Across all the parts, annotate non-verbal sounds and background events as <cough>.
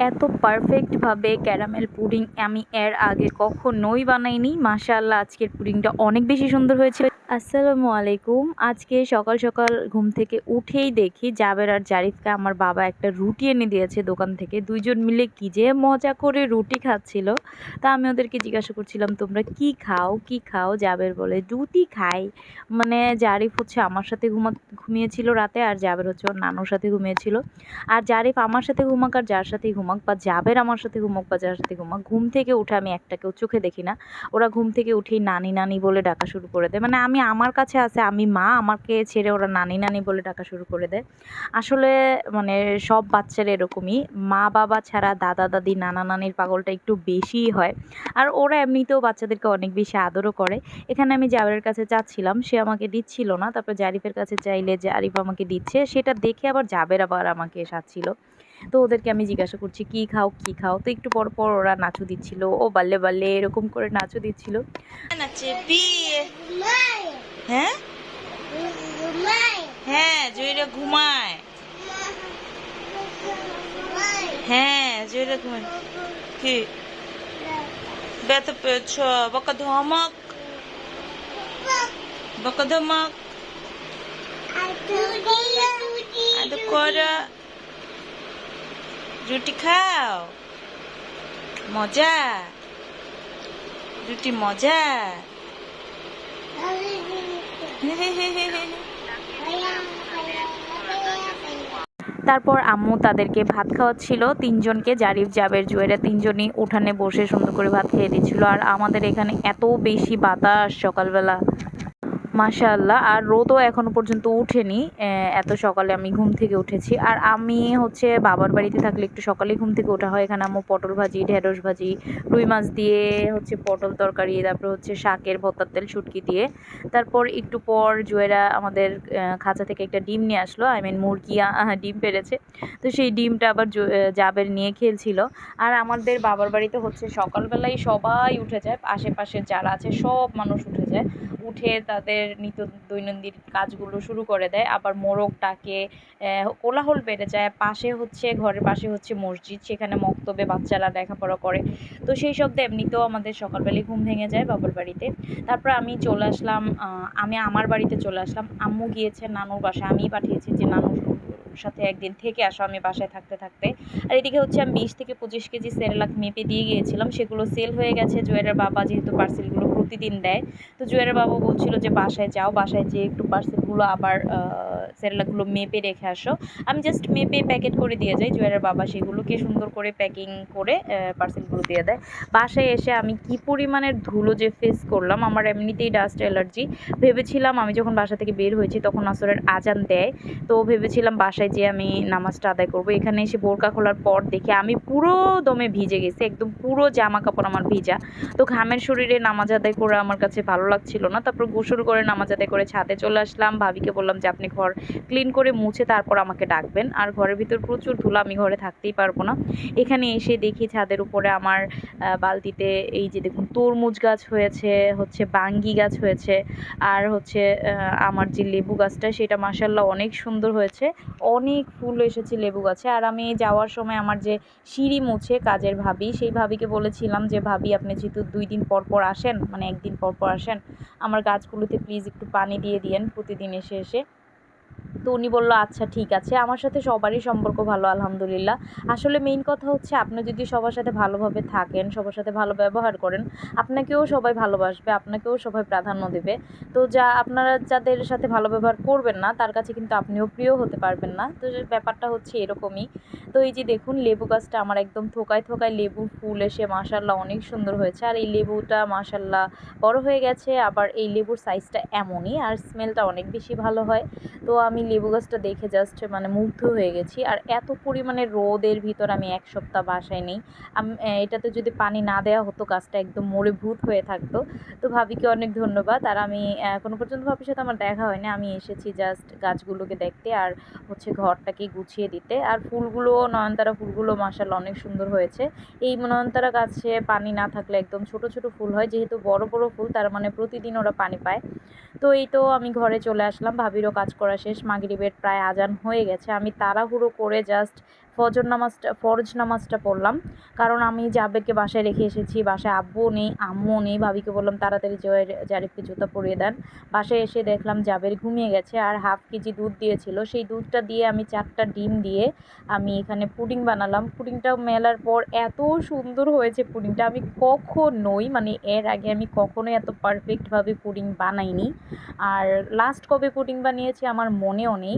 এত পারফেক্টভাবে caramel pudding আমি এর আগে কখনোই বানাইনি। মাশাআল্লাহ, আজকের পুডিংটা অনেক বেশি সুন্দর হয়েছিল আসসালামু আলাইকুম। আজকে সকাল সকাল ঘুম থেকে উঠেই দেখি জাবের আর জারিফকে আমার বাবা একটা রুটি এনে দিয়েছে দোকান থেকে। দুইজন মিলে কি যে মজা করে রুটি খাচ্ছিল। তা আমি ওদেরকে জিজ্ঞাসা করছিলাম, তোমরা কি খাও? কি খাও? জাবের বলে রুটি খাই। মানে জারিফ হচ্ছে আমার সাথে ঘুমা, ঘুমিয়েছিল রাতে আর জাবের হচ্ছে ওর নানুর সাথে ঘুমিয়েছিল। আর জারিফ আমার সাথে ঘুমাক আর যার সাথেই ঘুমাক বা জাবের আমার সাথে ঘুমাক বা যার সাথে ঘুমাক, ঘুম থেকে উঠে আমি একটাকেও চোখে দেখি না। ওরা ঘুম থেকে উঠেই নানি নানি বলে ডাকা শুরু করে দেয়। মানে আমি আমার কাছে আছে, আমি মা আমাকে ছেড়ে ওরা নানি নানি বলে ডাকা শুরু করে দেয়। আসলে মানে সব বাচ্চারা এরকমই। মা বাবা ছাড়া দাদা দাদি নানা নানির পাগলটা একটু বেশিই হয়। আর ওরা এমনিতেও বাচ্চাদেরকে অনেক বেশি আদরও করে। এখানে আমি জাবের কাছে চাচ্ছিলাম সে আমাকে দিচ্ছিল না। তারপর জারিফের কাছে চাইলে জারিফ আমাকে দিচ্ছে। সেটা দেখে আবার জাবের আবার আমাকে সাজছিল। তো ওদেরকে আমি জিজ্ঞাসা করছি, কি খাও কি খাও? তো একটু পর পর ওরা নাচু দিচ্ছিল। ও বাল্লে বাল্লে এরকম করে নাচু দিচ্ছিল। নাচে, বিয়ে হ্যাঁ হ্যাঁ জয়রা ঘুমায়। হ্যাঁ জয়রা ঘুমায়। কি? ব্যথা পেয়েছ? বকা ধমক? বকা ধমক? রুটি খাও? মজা? রুটি মজা? <laughs> তারপর আম্মু তাদেরকে ভাত খাওয়াচ্ছিল। তিনজনকে জারিফ জাবের জুয়েরা তিনজনই উঠানে বসে সুন্দর করে ভাত খেয়ে দিচ্ছিল। আর আমাদের এখানে এত বেশি বাতাস সকালবেলা। মাশাআল্লাহ, আর রোদও এখনও পর্যন্ত উঠেনি। এত সকালে আমি ঘুম থেকে উঠেছি। আর আমি হচ্ছে বাবার বাড়িতে থাকলে একটু সকালে ঘুম থেকে ওঠা হয়। এখানে আম্মু পটল ভাজি, ঢেঁড়স ভাজি, রুই মাছ দিয়ে হচ্ছে পটল তরকারি, তারপর হচ্ছে শাকের ভর্তার তেল, শুটকি দিয়ে। তারপর একটু পর জুয়েরা আমাদের খাঁচা থেকে একটা ডিম নিয়ে আসলো। আই মিন মুরগি ডিম পেরেছে। তো সেই ডিমটা আবার জাবের নিয়ে খেলছিল। আর আমাদের বাবার বাড়িতে হচ্ছে সকালবেলায় সবাই উঠে যায়। আশেপাশে যারা আছে সব মানুষ উঠে যায়। উঠে তাদের নিত্য দৈনন্দিন কাজগুলো শুরু করে দেয়। আবার মোরগ ডাকে কোলাহল বেড়ে যায়। পাশে হচ্ছে, ঘরের পাশে হচ্ছে মসজিদ, সেখানে মক্তবে বাচ্চারা লেখাপড়া করে। তো সেই শব্দে এমনিতেও আমাদের সকালবেলায় ঘুম ভেঙে যায় বাবার বাড়িতে। তারপর আমি চলে আসলাম আমি আমার বাড়িতে চলে আসলাম। আম্মু গিয়েছে নানুর বাসায়। আমিই পাঠিয়েছি যে নানুর সাথে একদিন থেকে আসো, আমি বাসায় থাকতে থাকতে। আর এদিকে হচ্ছে আমি বিশ থেকে পঁচিশ কেজি সেরেলাক মেপে দিয়ে গিয়েছিলাম, সেগুলো সেল হয়ে গেছে। জুয়েলের বাবা যেহেতু পার্সেলগুলো প্রতিদিন দেয়, তো জুয়েলের বাবা বলছিল যে বাসায় যাও, বাসায় যেয়ে একটু পার্সেলগুলো আবার সেরেলাকগুলো মেপে রেখে আসো। আমি জাস্ট মেপে প্যাকেট করে দিয়ে যাই জুয়েলের বাবা সেগুলোকে সুন্দর করে প্যাকিং করে পার্সেলগুলো দিয়ে দেয়। বাসায় এসে আমি কি পরিমাণের ধুলো যে ফেস করলাম, আমার এমনিতেই ডাস্ট অ্যালার্জি ভেবেছিলাম আমি যখন বাসা থেকে বের হয়েছি তখন আসরের আজান দেয়, তো ভেবেছিলাম বাসায় যেয়ে আমি নামাজটা আদায় করব। এখানে এসে বোরকা খোলার পর দেখে আমি পুরো দমে ভিজে গেছি, একদম পুরো জামা কাপড় আমার ভিজা। তো ঘামের শরীরে নামাজ আদায় করে আমার কাছে ভালো লাগছিল না। তারপর গোসল করে নামাজ আদায় করে ছাদে চলে আসলাম। ভাবিকে বললাম যে, আপনি ঘর ক্লিন করে মুছে তারপর আমাকে ডাকবেন। আর ঘরের ভিতর প্রচুর ধুলো, আমি ঘরে থাকতেই পারব না। এখানে এসে দেখি ছাদের উপরে আমার বালতিতে এই যে দেখুন তরমুজ গাছ হয়েছে, হচ্ছে বাঙ্গি গাছ হয়েছে, আর হচ্ছে আমার যে লেবু গাছটা, সেটা মাসাল্লাহ অনেক সুন্দর হয়েছে। অনেক ফুল এসেছে লেবু গাছে। আর আমি যাওয়ার সময় আমার যে সিঁড়ি মুছে কাজের ভাবি, সেই ভাবিকে বলেছিলাম যে, ভাবি, আপনি যেহেতু দুই দিন পর পর আসেন মানে একদিন পর পর আসেন, আমার গাছগুলোতে প্লিজ একটু পানি দিয়ে দিয়েন, প্রতিদিন এসে এসে। তো উনি বলল আচ্ছা ঠিক আছে। আমার সাথে সবারই সম্পর্ক ভালো, আলহামদুলিল্লাহ। আসলে মেইন কথা হচ্ছে, আপনি যদি সবার সাথে ভালোভাবে থাকেন, সবার সাথে ভালো ব্যবহার করেন, আপনাকেও সবাই ভালোবাসবে, আপনাকেও সবাই প্রাধান্য দেবে। তো যা, আপনারা যাদের সাথে ভালো ব্যবহার করবেন না, তার কাছে কিন্তু আপনিও প্রিয় হতে পারবেন না। তো ব্যাপারটা হচ্ছে এরকমই। তো এই যে দেখুন, লেবু গাছটা আমার একদম থোকায় থোকায় লেবু ফুল এসে মাশাল্লাহ অনেক সুন্দর হয়েছে। আর এই লেবুটা মাশাল্লাহ বড় হয়ে গেছে, আবার এই লেবুর সাইজটা এমনই, আর স্মেলটা অনেক বেশি ভালো হয়। তো আমি লেবু গাছটা দেখে জাস্ট মানে মুগ্ধ হয়ে গেছি। আর এত পরিমাণে রোদের ভিতর আমি এক সপ্তাহ বাসায় নেই। এটাতে যদি পানি না দেওয়া হতো, গাছটা একদম মরে ভূত হয়ে থাকতো। তো ভাবিকে অনেক ধন্যবাদ। আর আমি এখনও পর্যন্ত ভাবির সাথে আমার দেখা হয়নি। আমি এসেছি জাস্ট গাছগুলোকে দেখতে আর হচ্ছে ঘরটাকে গুছিয়ে দিতে। আর ফুলগুলো, নয়নতারা ফুলগুলো মাসাল অনেক সুন্দর হয়েছে। এই নয়নতারা গাছে পানি না থাকলে একদম ছোট ছোট ফুল হয়। যেহেতু বড় বড় ফুল, তার মানে প্রতিদিন ওরা পানি পায়। তো এই তো আমি ঘরে চলে আসলাম, ভাবিরও কাজ করা শেষ, মাগরিবের প্রায় আজান হয়ে গেছে। আমি তাড়াহুড়ো করে জাস্ট ফজর নামাজটা, ফরজ নামাজটা পড়লাম। কারণ আমি জাবেরকে বাসায় রেখে এসেছি, বাসায় আব্বু নেই, আম্মু নেই, ভাবিকে বললাম, তাড়াতাড়ি জয়ের, জারিফকে জুতা পরিয়ে দেন। বাসায় এসে দেখলাম জাবের ঘুমিয়ে গেছে আর হাফ কেজি দুধ দিয়েছিল। সেই দুধটা দিয়ে আমি চারটা ডিম দিয়ে আমি এখানে পুডিং বানালাম। পুডিংটা মেলার পর এত সুন্দর হয়েছে পুডিংটা। আমি কখনোই মানে এর আগে আমি কখনোই এত পারফেক্টভাবে পুডিং বানাইনি। আর লাস্ট কবে পুডিং বানিয়েছি আমার মনেও নেই।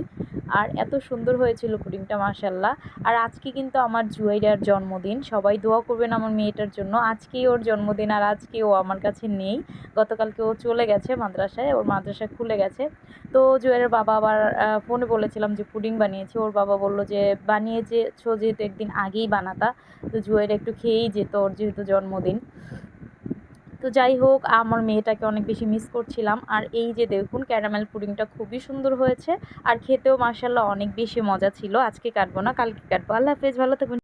আর এত সুন্দর হয়েছিল পুডিংটা মাসাল্লাহ আর আজকে কিন্তু আমার জুয়াইরার জন্মদিন। সবাই দোয়া করবেন আমার মেয়েটার জন্য। আজকেই ওর জন্মদিন আর আজকে ও আমার কাছে নেই। গতকালকে ও চলে গেছে মাদ্রাসায়, ওর মাদ্রাসা খুলে গেছে। তো জুয়েলের বাবা আবার ফোনে বলেছিলাম যে পুডিং বানিয়েছি। ওর বাবা বলল যে, বানিয়েছো যেহেতু একদিন আগেই বানাতা। তো জুয়ের একটু খেয়েই যেত ওর যেহেতু জন্মদিন। তো যাই হোক, আমার মেয়েটাকে অনেক বেশি মিস করছিলাম। আর এই যে দেখুন ক্যারামেল পুডিংটা খুবই সুন্দর হয়েছে। আর খেতেও মার্শাল্লাহ অনেক বেশি মজা ছিল। আজকে কাটবো না, কালকে কাটবো। আল্লাহ হাফেজ, ভালো থাকুন।